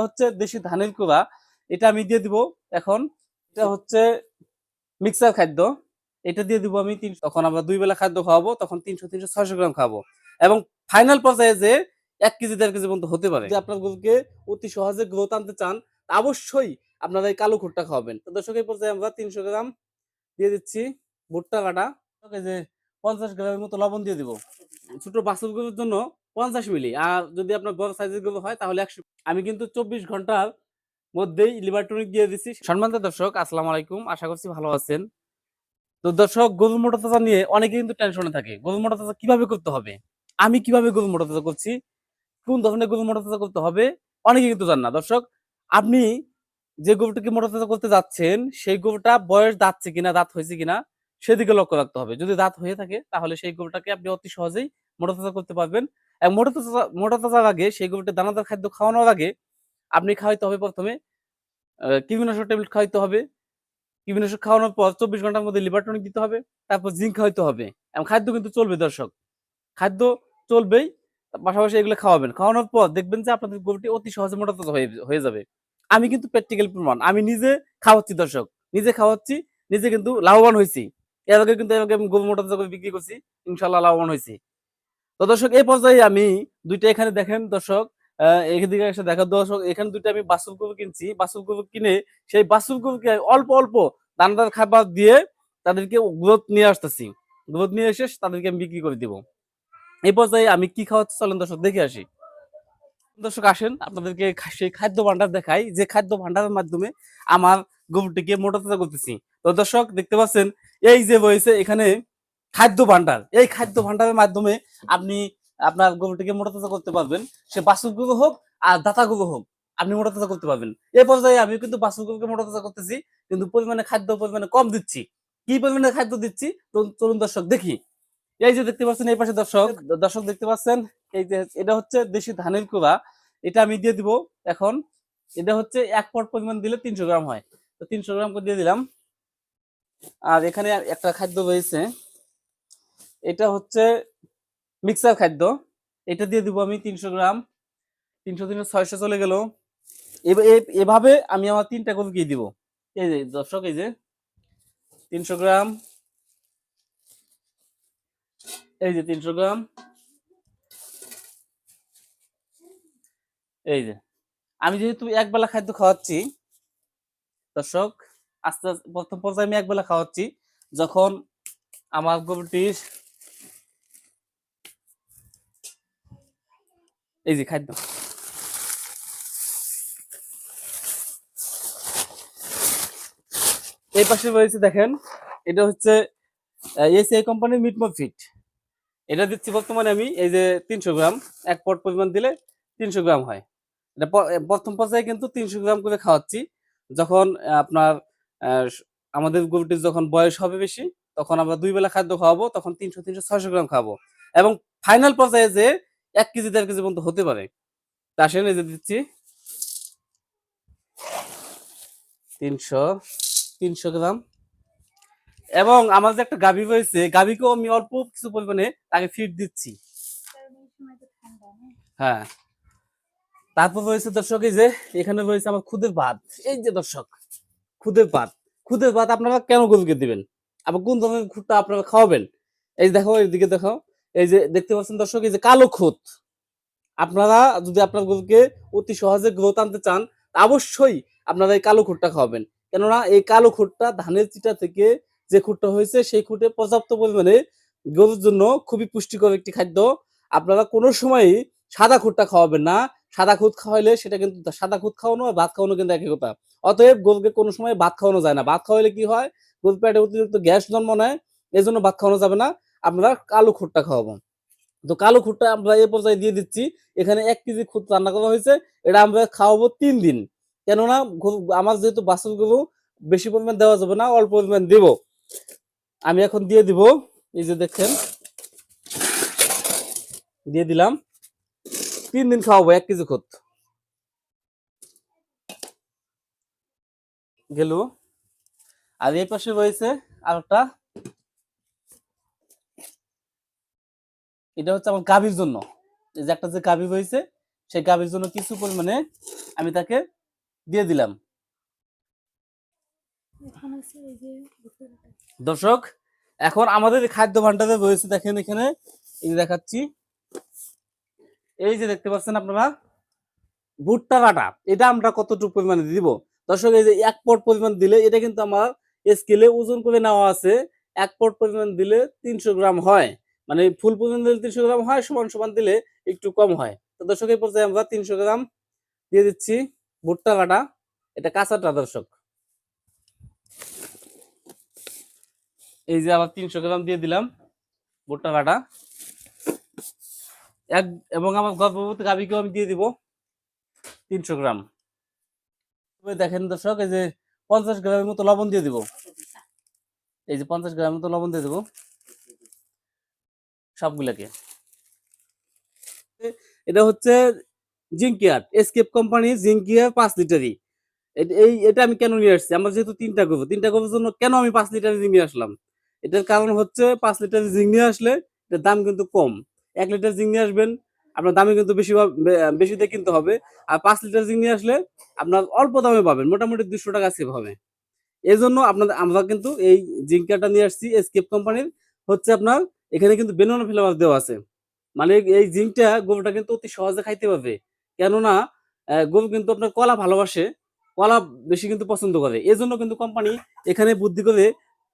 হচ্ছে দেশি ধানের কুড়া। এটা আমি দিয়ে দিব এখন। এটা হচ্ছে মিক্সার খাদ্য। এটা দিয়ে দিব আমি তিন তখন আমরা দুই বেলা খাদ্য খাওয়াবো, তখন তিনশো তিনশো, ছয়শো গ্রাম খাব। এবং ফাইনাল পর্যায়ে যে এক কেজি, দেড় কেজি পর্যন্ত হতে পারে। যদি আপনার গরুকে অতি সহজে গ্রোথ আনতে চান অবশ্যই আপনারা এই কালো খুঁটটা খাওয়াবেন। তো দর্শক, এই পর্যায়ে আমরা তিনশো গ্রাম দিয়ে দিচ্ছি ভুট্টা কাটা। যে পঞ্চাশ গ্রামের মতো লবণ দিয়ে দিব। ছোট বাছুর জন্য পঞ্চাশ মিলি। আর যদি আপনার বড় সাইজের গরু হয়, তাহলে একশো আমি কিন্তু চব্বিশ ঘণ্টার মধ্যেই লিভার টনিক দিয়ে দিচ্ছি সম্মানিত দর্শক, আসসালামু আলাইকুম। আশা করছি ভালো আছেন। তো দর্শক গরুর মোটা তাজা নিয়ে অনেকে কিন্তু টেনশনে থাকে। গরুর মোটা তাজা কীভাবে করতে হবে? আমি কীভাবে গরুর মোটা তাজা করছি? কোন ধরনের গরুর মোটা তাজা করতে হবে? অনেকে কিন্তু জান না। দর্শক, আপনি যে গরুটাকে মোটা তাজা করতে যাচ্ছেন, সেই গরুটা বয়স দাঁতছে কিনা, দাঁত হয়েছে কিনা, সেদিকে লক্ষ্য রাখতে হবে। যদি দাঁত হয়ে থাকে, তাহলে সেই গরুটাকে আপনি অতি সহজেই মোটা তাজা করতে পারবেন। এবং মোটা তাজা মোটা তাজার আগে সেই গরুটা দানাদার খাদ্য খাওয়ানোর আগে আপনি খাওয়াইতে হবে প্রথমে কীটনাশক ট্যাবলেট খাওয়াইতে হবে। কীটনাশক খাওয়ানোর পর চব্বিশ ঘণ্টার মধ্যে লিভার টনিক দিতে হবে, তারপর জিঙ্ক খাওয়াইতে হবে। এবং খাদ্য কিন্তু চলবে দর্শক, খাদ্য চলবেই, পাশাপাশি এগুলো খাওয়াবেন। খাওয়ানোর পর দেখবেন যে আপনাদের গরুটি অতি সহজে মোটা তাজা হয়ে হয়ে যাবে। আমি কিন্তু প্র্যাকটিক্যাল প্রমাণ, আমি নিজে খাওয়াচ্ছি দর্শক, নিজে খাওয়াচ্ছি, নিজে কিন্তু লাভবান হয়েছি। এর আগে কিন্তু এর আগে গরু মোটা তাজা করে বিক্রি করছি ইনশাল্লাহ লাভবান হয়েছি। তো দর্শক, এই পর্যায়ে আমি দুইটা এখানে দেখেন দর্শক এদিকে এসে দেখা দর্শক, এখানে দুইটা আমি বাসুল গরু কিনছি। বাসুল গরু কিনে সেই বাসুল গরুকে অল্প অল্প দানাদার খাবার দিয়ে তাদেরকে গ্রোথ নিয়ে আসতেছি। গ্রোথ নিয়ে এসে তাদেরকে আমি বিক্রি করে দিব। এই পর্যায়ে আমি কি খাওয়াচ্ছি চলেন দর্শক, দেখে আসি। দর্শক, আসেন, আপনাদেরকে সেই খাদ্য ভান্ডার দেখাই। যে খাদ্য ভান্ডারের মাধ্যমে আমার গরুটিকে মোটা তাজা করতেছি। তো দর্শক, দেখতে পাচ্ছেন, এই যে রয়েছে এখানে খাদ্য ভান্ডার এই খাদ্য ভান্ডারের মাধ্যমে আপনি আপনার গরুটিকে মোটাতাজা করতে পারবেন। সে বাছুর গরু হোক আর দাতা গরু হোক, আপনি মোটাতাজা করতে পারবেন। এই পর্যায়ে আমি কিন্তু বাছুর গরুকে মোটা করতেছি, কিন্তু পরিমাণে খাদ্য পরিমাণে কম দিচ্ছি। কি পরিমাণে খাদ্য দিচ্ছি? চলুন দর্শক, দেখি। এই যে দেখতে পাচ্ছেন, এই পাশে দর্শক দর্শক দেখতে পাচ্ছেন, এই যে এটা হচ্ছে দেশি ধানের কুড়া। এটা আমি দিয়ে দিব এখন। এটা হচ্ছে এক পট পরিমাণ দিলে তিনশো গ্রাম হয়। তো তিনশো গ্রাম করে দিয়ে দিলাম। আর এখানে একটা খাদ্য রয়েছে। এটা হচ্ছে মিক্সার খাদ্য। এটা দিয়ে দিব আমি তিনশো গ্রাম। তিনশো তিনশো ছয়শো চলে গেল। এভাবে আমি আমার তিনটা গরুকে দিব? এই যে দর্শক, এই যে তিনশো গ্রাম। এই যে তিনশো গ্রাম। এই যে। আমি যেহেতু এক বেলা খাদ্য খাওয়াচ্ছি, দর্শক, আস্তে আস্তে প্রথম পর্যায়ে আমি এক বেলা খাওয়াচ্ছি। যখন আমার গরুটির এই যে খাদ্য। এই পাশে রয়েছে দেখেন, এটা হচ্ছে এসিআই কোম্পানির মিটমো ফিট এটা দিচ্ছি বর্তমানে আমি, এই যে তিনশো গ্রাম, এক পট পরিমাণ দিলে তিনশো গ্রাম হয়। এটা প্রথম পর্যায়ে কিন্তু তিনশো গ্রাম করে খাওয়াচ্ছি। যখন আপনার আমাদের গরুটির যখন বয়স হবে বেশি, তখন আমরা দুই বেলা খাদ্য খাওয়াবো, তখন তিনশো তিনশো, ছয়শো গ্রাম খাব। এবং ফাইনাল পর্যায়ে যে এক কেজি, দেড় কেজি পর্যন্ত হতে পারে। তা সেখানে যে দিচ্ছি। তিনশো তিনশো গ্রাম। এবং আমার যে একটা গাভী রয়েছে, গাভীকেও আমি অল্প কিছু পরিমাণে তাকে ফিড দিচ্ছি। হ্যাঁ। তারপর রয়েছে দর্শক, এই যে এখানে রয়েছে আমার খুদের ভাত। এই যে দর্শক, খুদের ভাত। খুদের ভাত আপনারা কেন গরুকে দিবেন? আবার কোন ধরনের খুদটা আপনারা খাওয়াবেন? এই দেখো এইদিকে দেখো। এই যে দেখতে পাচ্ছেন দর্শক, এই যে কালো খুঁত। আপনারা যদি আপনার গরুকে অতি সহজে গ্রোথ আনতে চান, অবশ্যই আপনারা এই কালো খুঁটটা খাওয়াবেন। কেননা এই কালো খুঁটটা ধানের চিটা থেকে যে খুঁটটা হয়েছে, সেই খুঁটে পর্যাপ্ত পরিমাণে গরুর জন্য খুবই পুষ্টিকর একটি খাদ্য। আপনারা কোনো সময়ই সাদা খুঁটটা খাওয়াবেন না। সাদা খুদ খাওয়াইলে সেটা কিন্তু সাদা খুদ খাওয়ানো আর ভাত খাওয়ানো কিন্তু একই কথা। অতএব গরুকে কোনো সময় ভাত খাওয়ানো যায় না। ভাত খাওয়াইলে কি হয়? গরুর পেটে অতিরিক্ত গ্যাস জন্ম নেয় এই জন্য ভাত খাওয়ানো যাবে না। আমরা কালো খুঁটটা খাওয়াবো। তো কালো খুঁটটা আমরা এই পর্যায়ে দিয়ে দিচ্ছি। এখানে এক কেজি খুদ রান্না করা হয়েছে। এটা আমরা খাওয়াবো তিন দিন। কেননা আমার যেহেতু বাসন গরু বেশি পরিমাণ দেওয়া যাবে না, অল্প পরিমাণ দেব। আমি এখন দিয়ে দিব, এই যে দেখছেন দিয়ে দিলাম। তিন দিন খাওয়াবো এক কেজি খুদ। গেল। আর এই পাশে রয়েছে আর একটা এটা হচ্ছে আমার গাভীর জন্য। যে একটা যে গাভী রয়েছে সেই গাভীর জন্য কিছু পরিমাণে আমি তাকে দিয়ে দিলাম। দর্শক, এখন আমাদের খাদ্য ভান্ডারে রয়েছে দেখেন এখানে, এই দেখাচ্ছি। এই যে দেখতে পাচ্ছেন আপনারা, ভুট্টা কাটা, এটা আমরা কতটুকু পরিমাণে দিব? দর্শক, এই যে এক পট পরিমাণ দিলে এটা কিন্তু আমার স্কেলে ওজন করে নেওয়া আছে। এক পট পরিমাণ দিলে তিনশো গ্রাম হয়। মানে ফুল দিলে তিনশো গ্রাম হয়, সমান সমান দিলে একটু কম হয়। তো দর্শক, এই পর্যায়ে আমরা তিনশো গ্রাম দিয়ে দিচ্ছি ভুট্টা কাটা। এটা কাঁচাটা, দর্শক। এই যে আবার তিনশো গ্রাম দিয়ে দিলাম ভুট্টা কাটা। এক, এবং আমার গর্ভবতী গাভীকেও আমি দিয়ে দিব তিনশো গ্রাম। দেখেন দর্শক, এই যে পঞ্চাশ গ্রামের মতো লবণ দিয়ে দিব। এই যে পঞ্চাশ গ্রামের মতো লবণ দিয়ে দিব। সবগুলোকে। এটা হচ্ছে জিঙ্কিয়ার, এসকেপ কোম্পানি জিঙ্কিয়ার পাঁচ লিটারই। এই এটা আমি কেন নিয়ে আসছি? আমার যেহেতু তিনটা করব তিনটা করবার জন্য কেন আমি পাঁচ লিটার জিঙ্ক নিয়ে আসলাম? এটার কারণ হচ্ছে পাঁচ লিটার জিঙ্ক নিয়ে আসলে এটার দাম কিন্তু কম। এক লিটার জিঙ্ক নিয়ে আসবেন, আপনার দামে কিন্তু বেশি বেশি দিয়ে কিনতে হবে। আর পাঁচ লিটার জিঙ্ক নিয়ে আসলে আপনার অল্প দামে পাবেন, মোটামুটি দুশো টাকা সেভ হবে। এই জন্য আপনাদের আমরা কিন্তু এই জিঙ্কাটা নিয়ে আসছি, এসকেপ কোম্পানির। হচ্ছে আপনার এখানে কিন্তু বেনোনা ফ্লেভার দেওয়া আছে। মানে এই জিঙ্কটা গরুটা কিন্তু অতি সহজে খাইতে পারবে। কেননা গরু কিন্তু আপনার কলা ভালোবাসে, কলা বেশি কিন্তু পছন্দ করে। এই জন্য কিন্তু কোম্পানি এখানে বুদ্ধি করে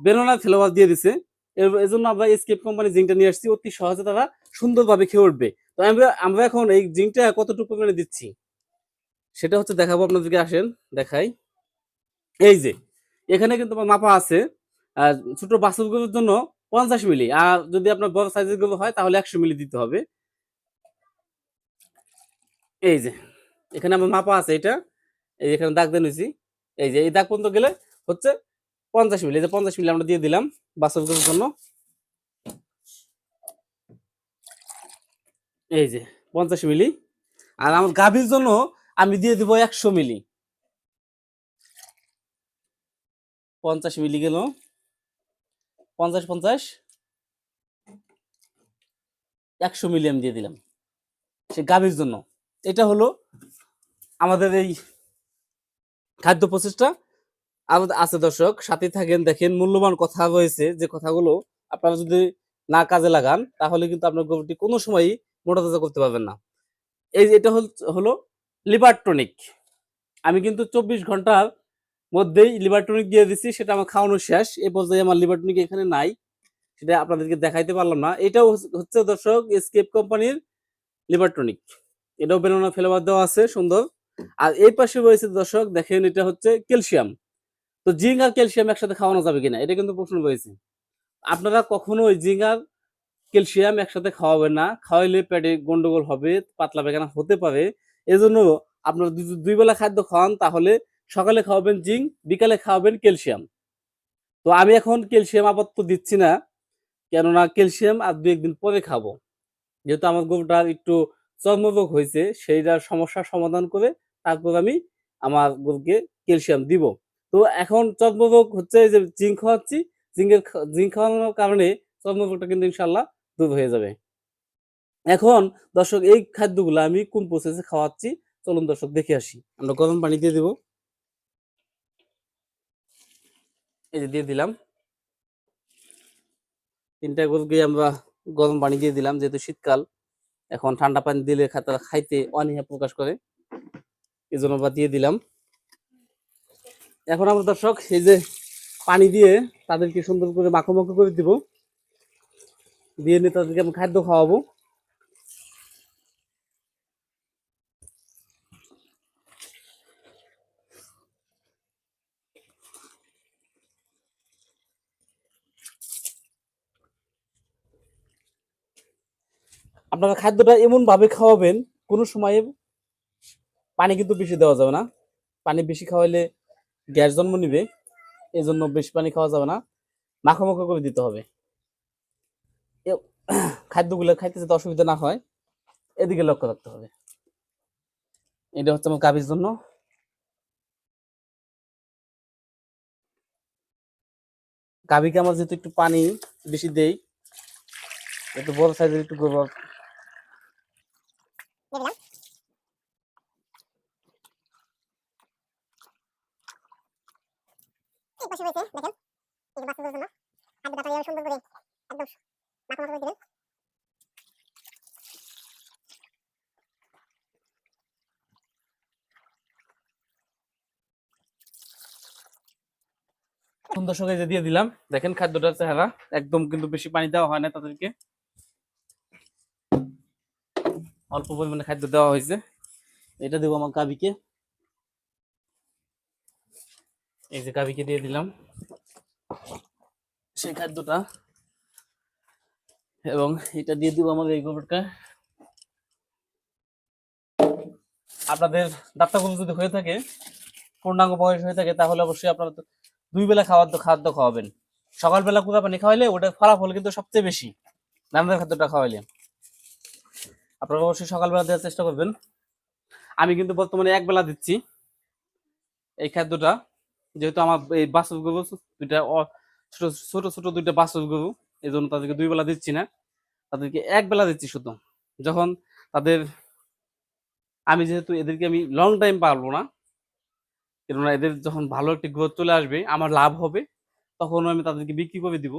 বেনোনা ফ্লেভার দিয়ে দিছে। এর- এজন্য আমরা স্কেপ কোম্পানি জিঙ্কটা নিয়ে আসছি। অতি সহজে তারা সুন্দরভাবে খেয়ে উঠবে। তো আমরা আমরা এখন এই জিঙ্কটা কতটুকু পরিমাণে দিচ্ছি? সেটা হচ্ছে দেখাবো আপনাদেরকে, আসেন, দেখাই। এই যে, এখানে কিন্তু মাপা আছে। ছোট বাছুরগুলোর জন্য পঞ্চাশ মিলি। আর যদি আপনার বড় সাইজেরগুলো হয়, তাহলে একশো মিলি দিতে হবে। এই যে, এখানে আমার মাপা আছে এটা। এই এখানে দাগ দিয়ে নিয়েছি। এই যে, এই দাগ পর্যন্ত গেলে হচ্ছে পঞ্চাশ মিলি। এই যে পঞ্চাশ মিলি আমরা দিয়ে দিলাম বাছুরগুলোর জন্য। এই যে, পঞ্চাশ মিলি। আর আমার গাভীর জন্য আমি দিয়ে দিব একশো মিলি। পঞ্চাশ মিলি গেল। পঞ্চাশ পঞ্চাশ। একশো মিলি আমি দিয়ে দিলাম। সে গাভীর জন্য। এটা হলো আমাদের এই খাদ্য প্রচেষ্টা। আমাদের আছে দর্শক, সাথে থাকেন, দেখেন, মূল্যবান কথা রয়েছে যে কথাগুলো আপনারা যদি না কাজে লাগান, তাহলে কিন্তু আপনার গরুটি কোনো সময়ই মোটা তাজা করতে পারবেন না। এই এটা হল- হলো লিভার টনিক আমি কিন্তু চব্বিশ ঘণ্টার মধ্যেই লিভার টনিক দিয়ে দিচ্ছি সেটা আমার খাওয়ানো শেষ। এই পর্যায়ে আমার লিভার টনিক এখানে নাই, সেটা আপনাদেরকে দেখাইতে পারলাম না। এটাও হচ্ছে- দর্শক স্কেপ কোম্পানির লিভার টনিক এটাও বেরোনা ফ্লেভার দেওয়া আছে, সুন্দর। আর এই পাশে রয়েছে দর্শক, দেখেন এটা হচ্ছে ক্যালসিয়াম তো জিঙ্ক আর ক্যালসিয়াম একসাথে খাওয়ানো যাবে কিনা, এটা কিন্তু প্রশ্ন রয়েছে। আপনারা কখনো ওই জিঙ্ক আর ক্যালসিয়াম একসাথে খাওয়াবেন না। খাওয়াইলে পেটে গন্ডগোল হবে, পাতলা পায়খানা হতে পারে। এজন্য আপনারা দুই বেলা খাদ্য খাওয়ান তাহলে সকালে খাওয়াবেন জিঙ্ক, বিকালে খাওয়াবেন ক্যালসিয়াম। তো আমি এখন ক্যালসিয়াম আপাতত দিচ্ছি না, কেননা ক্যালসিয়াম আর দু একদিন পরে খাব। যেহেতু আমার গরুটার একটু চর্মরোগ হয়েছে সেইটার সমস্যার সমাধান করে তারপর আমি আমার গরুকে ক্যালসিয়াম দিব। তো এখন চর্মরোগ হচ্ছে যে জিঙ্ক খাওয়াচ্ছি, জিঙ্কের জিঙ্ক খাওয়ানোর কারণে চর্মরোগটা কিন্তু ইনশাল্লাহ দূর হয়ে যাবে। এখন দর্শক, এই খাদ্যগুলো আমি কোন প্রসেসে খাওয়াচ্ছি? চলুন দর্শক, দেখে আসি। আমরা গরম পানি দিয়ে দেব। এই যে দিয়ে দিলাম। তিনটা গরুকে আমরা গরম পানি দিয়ে দিলাম, যেহেতু শীতকাল। এখন ঠান্ডা পানি দিলে খা- তারা খাইতে অনীহা প্রকাশ করে। এই জন্য আমরা দিয়ে দিলাম। এখন আমরা দর্শক, এই যে পানি দিয়ে তাদেরকে সুন্দর করে মাখো মাখো করে দিব। দিয়ে নিয়ে তাদেরকে আমি খাদ্য খাওয়াবো। আপনারা খাদ্যটা এমন ভাবে খাওয়াবেন, কোনো সময়ে পানি কিন্তু বেশি দেওয়া যাবে না। পানি বেশি খাওয়াইলে গ্যাস জন্ম নিবে এই জন্য বেশি পানি খাওয়া যাবে না। মাখো মাখো করে দিতে হবে। খাদ্যগুলো খাইতে যাতে অসুবিধা না হয়, এদিকে লক্ষ্য রাখতে হবে। এটা হচ্ছে আমার গাভীর জন্য। গাভীকে আমার যেহেতু একটু পানি বেশি দেই, একটু বড় সাইজের একটু গোবর বেশি হয়েছে দেখেন, এই বাচ্চাদের জন্য সুন্দর করে। একদম করে দিবেন সুন্দর সঙ্গে যে দিয়ে দিলাম, দেখেন খাদ্যটার চেহারা, একদম কিন্তু বেশি পানি দেওয়া হয় না তাদেরকে। অল্প পরিমাণে খাদ্য দেওয়া হয়েছে। এটা দেবো আমার কাবিকে। এই যে কাবিকে দিয়ে দিলাম। সেই খাদ্যটা। এবং এটা দিয়ে দিব আমাদের এই গোবরটা। আপনাদের দাত্তাগুলো যদি হয়ে থাকে, পূর্ণাঙ্গ বয়স হয়ে থাকে, তাহলে অবশ্যই আপনারা দুই বেলা খাওয়ার খাদ্য খাওয়াবেন। সকালবেলা কুড়া পানি খাওয়াইলে ওটা ফলাফল কিন্তু সবচেয়ে বেশি দানাদার খাদ্যটা খাওয়াইলে। আপনারা অবশ্যই সকালবেলা দেওয়ার চেষ্টা করবেন। আমি কিন্তু বর্তমানে এক বেলা দিচ্ছি এই খাদ্যটা। যেহেতু আমার এই বাসুস গরু, দুইটা ছোট ছোট ছোট দুইটা বাসুস গরু এই জন্য তাদেরকে দুই বেলা দিচ্ছি না। তাদেরকে এক বেলা দিচ্ছি শুধু। যখন তাদের, আমি যেহেতু এদেরকে আমি লং টাইম পারব না, কেননা এদের যখন ভালো একটি গ্রোথ চলে আসবে, আমার লাভ হবে তখন আমি তাদেরকে বিক্রি করে দিব।